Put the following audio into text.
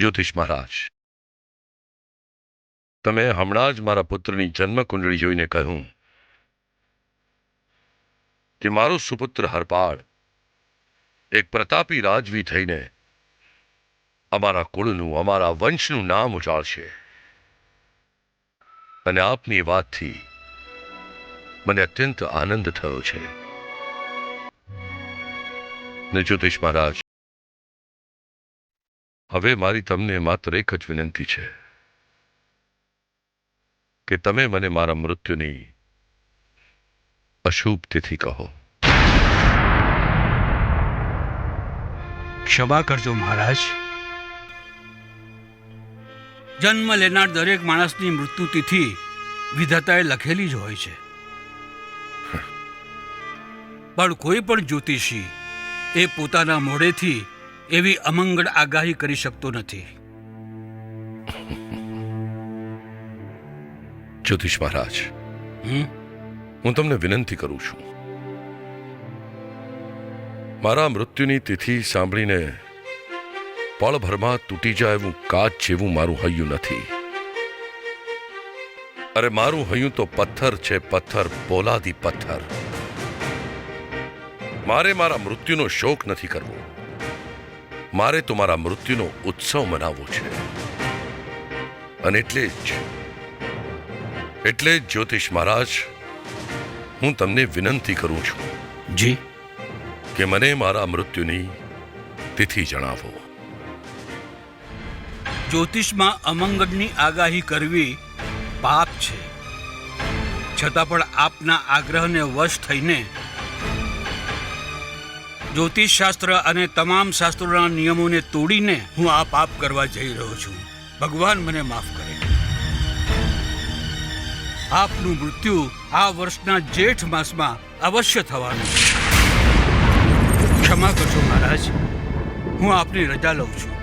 જ્યોતિષ મહારાજ. તમે હમણાં જ મારા પુત્રની જન્મ કુંડળી જોઈને કહ્યું કે મારો સુપુત્ર હરપાળ એક પ્રતાપી રાજવી થઈને અમારા કુળનું, અમારા વંશનું નામ ઉજાળશે. અને આપની વાતથી મને અત્યંત આનંદ થયો છે. ને જ્યોતિષ મહારાજ હવે મારી તમને માત્ર એક જ વિનંતી છે કે તમે મને મારા મૃત્યુની અશુભ તિથિ કહો. ક્ષમા કરજો મહારાજ. જન્મ લેનાર દરેક માણસની મૃત્યુ તિથિ વિધાતાએ લખેલી જ હોય છે. પણ કોઈ પણ જ્યોતિષી એ પોતાના મોઢેથી એવી અમંગળ આગાહી કરી શકતો નથી. જ્યોતિષ મહારાજ? હું તમને વિનંતી કરું છું. મારા મૃત્યુની તિથિ સાંભળીને પળભરમાં તૂટી જાય એવું કાચ જેવું મારું હૈયું નથી. અરે મારું હૈયું તો પથ્થર છે પથ્થર પોલાદી પથ્થર. મારે મારા મૃત્યુનો શોક નથી કરવો. મારે તો મારા મૃત્યુનો ઉત્સવ મનાવવો છે. અને એટલે જ એટલે જ જ્યોતિષ મહારાજ હું તમને વિનંતી કરું છું. જી. કે મને મારા મૃત્યુની તિથિ જણાવો. જ્યોતિષમાં અમંગળની આગાહી કરવી પાપ છે. છતાં પણ આપના આગ્રહને વશ થઈને જ્યોતિષ શાસ્ત્ર અને તમામ શાસ્ત્રોના નિયમોને તોડીને હું આ પાપ કરવા જઈ રહ્યો છું. ભગવાન મને માફ કરે. આપનું મૃત્યુ આ વર્ષના જેઠ માસમાં અવશ્ય થવાનું. ક્ષમા કરશો મહારાજ. હું આપની રજા લઉં છું.